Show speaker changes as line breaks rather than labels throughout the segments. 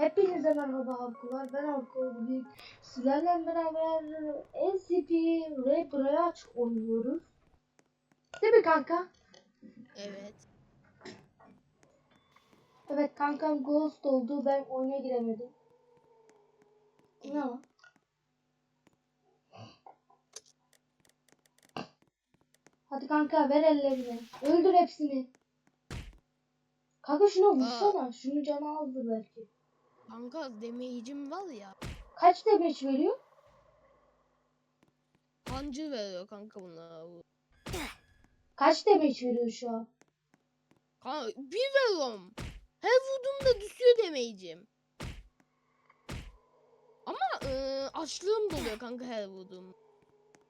Hepinize merhaba Halkular. Ben Halku. Bugün sizlerle beraber SCP Ray Briach oynuyoruz. Değil mi kanka?
Evet.
Evet kankam Ghost oldu. Ben oyuna giremedim. Ne lan? Hadi kanka ver ellerini. Öldür hepsini. Kanka şuna vursana. Şunun canı azdı belki.
Kanka demeyicim var ya.
Kaç demeç veriyor?
Pancı veriyor kanka buna.
Kaç demeç veriyor şu an?
Kanka bir veriyorum. Her vurduğumda düşüyor demeyicim. Ama e, açlığım doluyor kanka her vurduğum.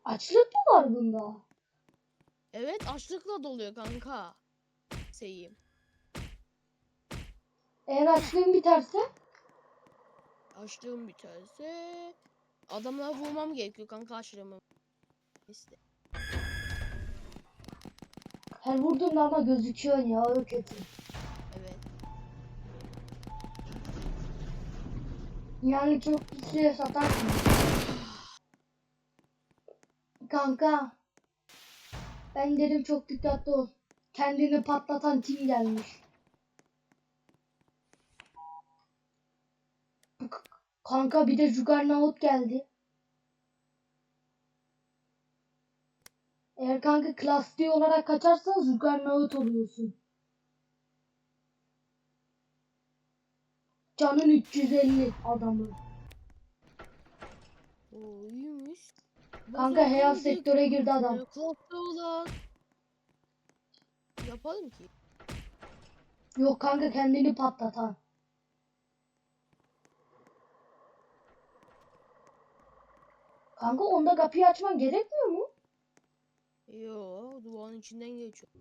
Açlık mı var bunda?
Evet açlıkla doluyor kanka. Şeyim.
Eğer açlığın biterse
Açlığım biterse adamlara vurmam gerekiyor kanka açlığımı. İşte.
her vurduğunda ama gözüküyor ya o kötü.
Evet.
Yani çok kişiye satarsın. Kanka. Ben dedim çok dikkatli ol. Kendini patlatan kim gelmiş? Kanka bir de Juggernaut geldi. Eğer kanka Class D olarak kaçarsan Juggernaut oluyorsun. Canın 350 adamı.
O iyiymiş.
Kanka Heal sektöre girdi adam.
Korkuyorlar. Yapalım ki.
Yok kanka kendini patlatan. Kanka onda kapıyı açman gerekmiyor mu?
Yo duvarın içinden geçiyor.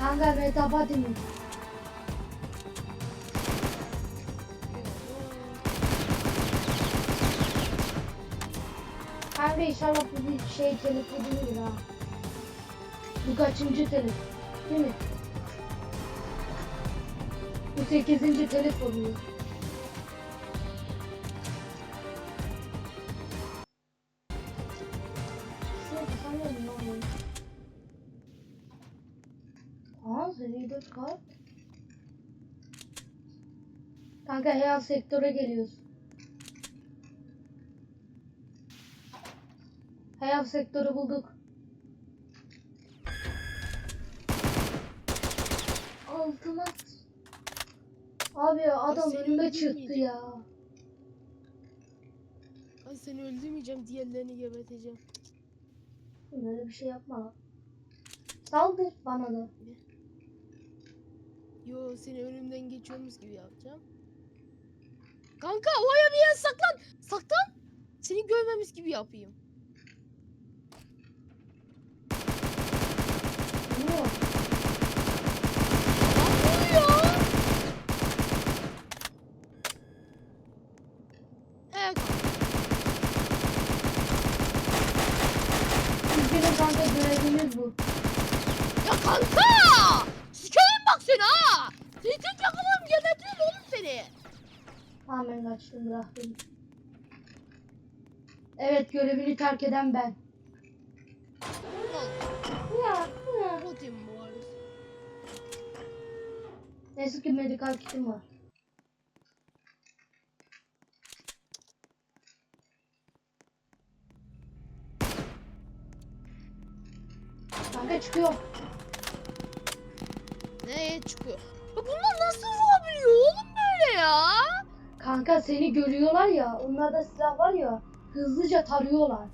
Kanka değil mi? Kanka inşallah bu bir şey telefonu değildir ha. Bu kaçıncı telef? Değil mi? Bu sekizinci telef oluyor. Kanka Heal sektöre geliyoruz. Heal sektörü bulduk. Altıma Abi adam
seni
önüme çıktı ya.
Ben seni öldürmeyeceğim diğerlerini geberteceğim.
Böyle bir şey yapma. Saldır bana da.
Yo seni önümden geçiyormuş gibi yapacağım. Kanka oraya bir yere saklan. Saklan. Seni görmemiz gibi yapayım. Evet.
Üzgünüm kanka görevimiz bu.
Ya kanka! Sikerim bak seni ha! Zeytin yakalarım gebertirim oğlum seni.
Tamam ben kaçtım bırak beni. Evet görevini terk eden ben. Ya, ya. Neyse ki medikal kitim var. Kanka çıkıyor.
Nereye çıkıyor? Ya bunlar nasıl vurabiliyor oğlum böyle ya?
Kanka seni görüyorlar ya, onlarda silah var ya, hızlıca tarıyorlar.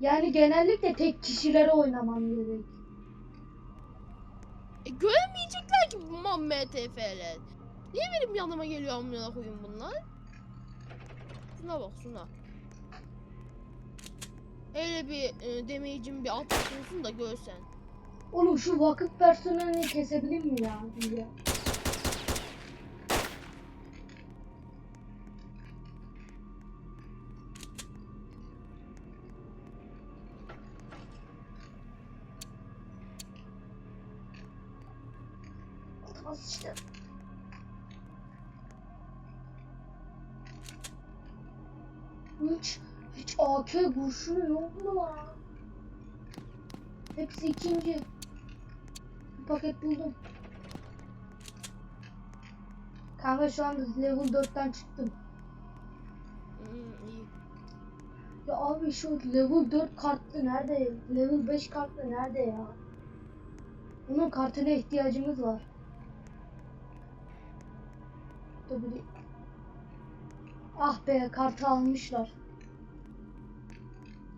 Yani genellikle tek kişilere oynaman gerek.
E göremeyecekler ki bu MTF'ler. Niye benim yanıma geliyor amına koyayım bunlar? Şuna bak şuna. Öyle bir e, demeyicim bir alt olsun da görsen.
Oğlum şu vakıf personelini kesebilir mi ya? ya? yapmaz işte. Hiç, hiç AK kurşunu yok mu lan? Hepsi ikinci. Bir paket buldum. Kanka şu anda level 4'ten çıktım.
Hmm,
ya abi şu level 4 kartlı nerede? Level 5 kartlı nerede ya? Bunun kartına ihtiyacımız var. Tabii. Ah be kartı almışlar.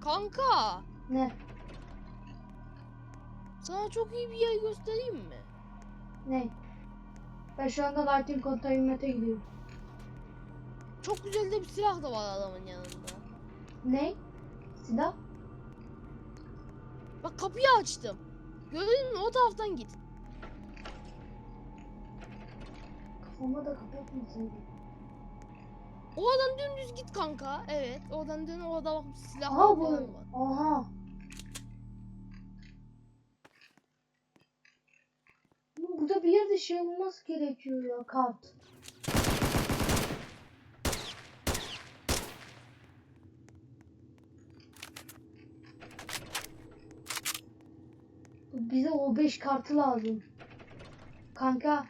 Kanka.
Ne?
Sana çok iyi bir yer göstereyim mi?
Ne? Ben şu anda Lighting Containment'e gidiyorum.
Çok güzel de bir silah da var adamın yanında.
Ne? Silah?
Bak kapıyı açtım. Gördün mü? O taraftan git.
Kafama da kapatmasaydın.
Oradan dümdüz git kanka. Evet. Oradan dön. Orada bak silah
Aha
falan var.
Aha. Bu- Burada bir yerde şey olması gerekiyor ya kart. Bize o 5 kartı lazım. Kanka,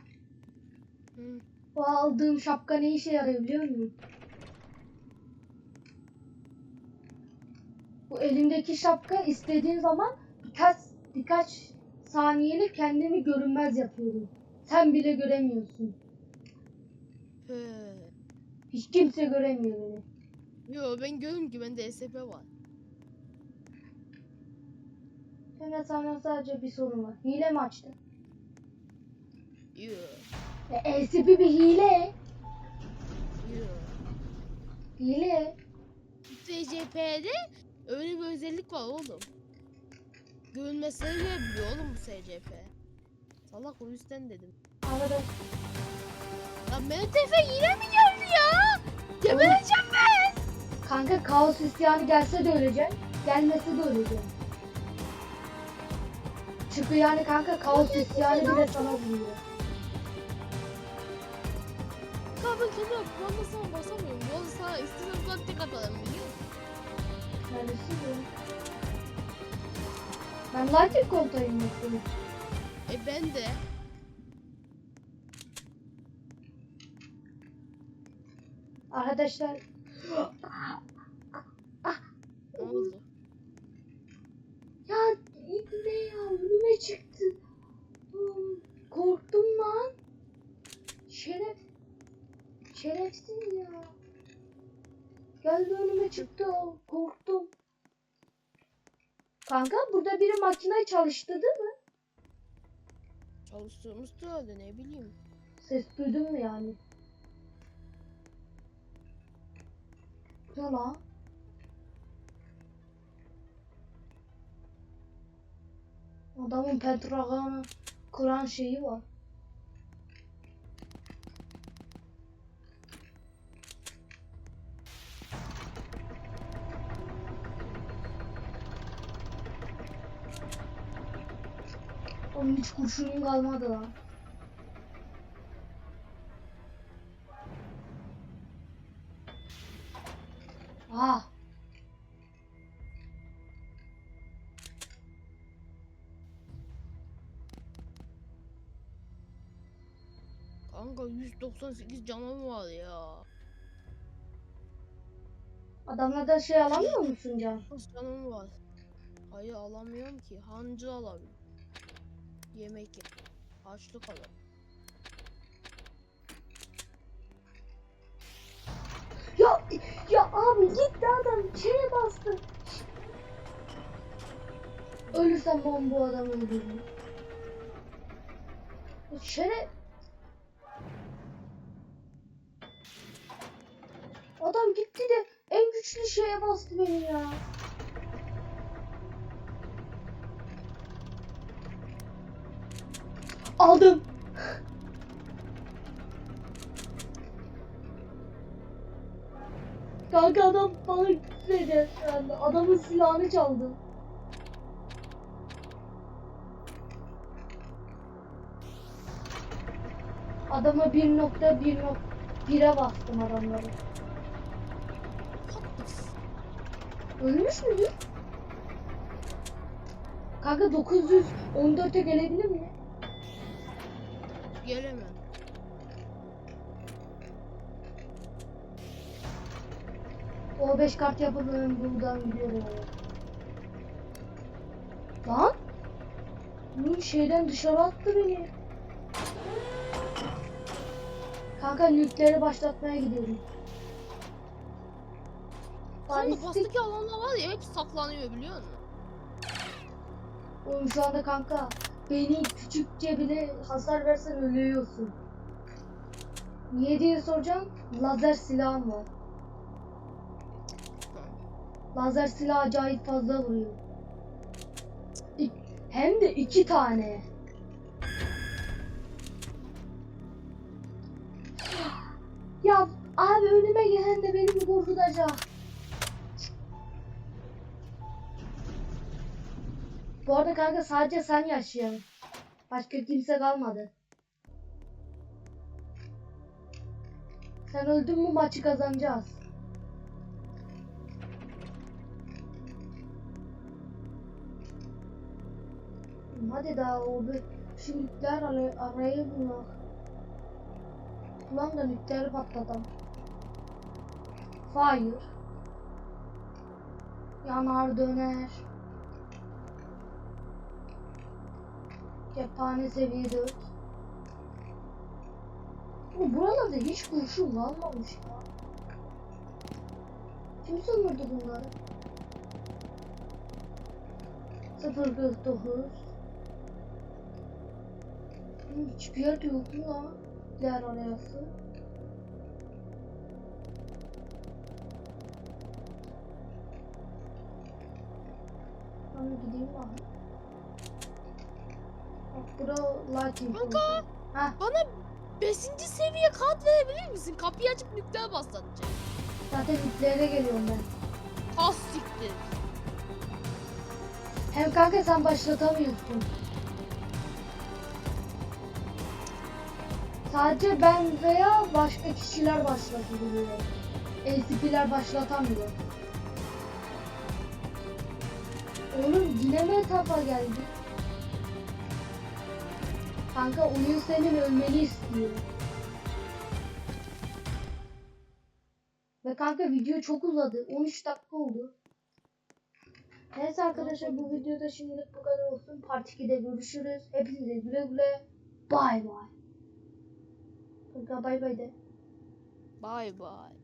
Hı.
o aldığım şapka ne işe yarıyor biliyor musun? Bu elimdeki şapka istediğim zaman birkaç birkaç saniyelik kendimi görünmez yapıyorum. Sen bile göremiyorsun.
He.
Hiç kimse göremiyor beni.
Yo ben görüyorum ki bende SP var.
Hem sana sadece bir sorun var. Hile mi açtın? E, LCP bir hile. Hile.
SCP'de öyle bir özellik var oğlum. Görünmesini görebiliyor oğlum bu SCP. Salak o yüzden dedim.
Arkadaş.
Lan MTF yine mi geldi ya? Gebereceğim ben.
Kanka kaos isyanı gelse de öleceksin. Gelmese de öleceksin. Çünkü yani kanka kaos isyanı bile sana vuruyor.
Ben kendime kullanmasına basamıyorum. Bu arada sana istediğim zaman tek atarım biliyor musun?
Ya? Ben lighting kontrolüm yapıyorum.
E ben de.
Arkadaşlar
Ne oldu?
ya ne ya önüme çıktı. Hmm, Korktum lan. Şeref. Şerefsiz ya. Geldi önüme çıktı o. Korktum. Kanka biri makineyi çalıştırdı mı?
Çalıştığımız herhalde ne bileyim.
Ses duydun mu yani? Ne lan? Adamın Petragan'ı kuran şeyi var. Onun hiç kurşunum kalmadı lan. Ah.
Kanka 198 canım var ya.
Adamlardan şey alamıyor musun can?
Canım var? Hayır alamıyorum ki. Hancı alamıyorum. Yemek ye. Açlık alamıyorum.
Ya ya abi gitti adam şeye bastı. Ölürsem ben bu adamı öldürürüm. Şere... Adam gitti de en güçlü şeye bastı beni ya. Aldım. Kanka adam bana şu anda. Adamın silahını çaldı. Adama 1.1.1'e bastım adamları. Ölmüş müdür? Kanka 914'e gelebilir mi?
Gelemem.
O 5 kart ben buradan gidiyorum. Lan? Bu şeyden dışarı attı beni. Kanka nükleeri başlatmaya gidiyorum.
Sonra
Balistik.
bastaki alanlar var ya hep saklanıyor biliyor musun?
Oğlum şu anda kanka beni küçükçe bile hasar versen ölüyorsun. Niye diye soracağım. Lazer silahım var. Lazer silahı acayip fazla vuruyor. Hem de iki tane. Ya abi önüme gelen de beni korkutacak? Bu arada kanka sadece sen yaşıyorsun. Başka kimse kalmadı. Sen öldün mü maçı kazanacağız. Hadi daha o bir şu nükleer ara- arayı bulmak. Ulan da nükleeri patlatalım. Fire. Yanar döner. Cephane seviye 4. Bu buralarda hiç kurşun kalmamış ya. Kim sömürdü bunları? 049 Hı, Hiçbir yerde yok mu lan? Diğer. Ben bir gideyim bari. Bura lighting.
Kanka.
Ha
Bana 5. seviye kart verebilir misin? Kapıyı açıp nükleer bastıracağım.
zaten nükleere geliyorum ben.
Ha siktir.
Hem kanka sen başlatamıyorsun. Sadece ben veya başka kişiler başlatabiliyor. LCP'ler başlatamıyor. Oğlum yine mi etapa geldi? Kanka oyun senin ölmeni istiyor. Ve kanka video çok uzadı. 13 dakika oldu. Neyse arkadaşlar bu videoda şimdilik bu kadar olsun. Part 2'de görüşürüz. Hepinize güle güle. Bay bay. Kanka bay bay de.
Bye bye.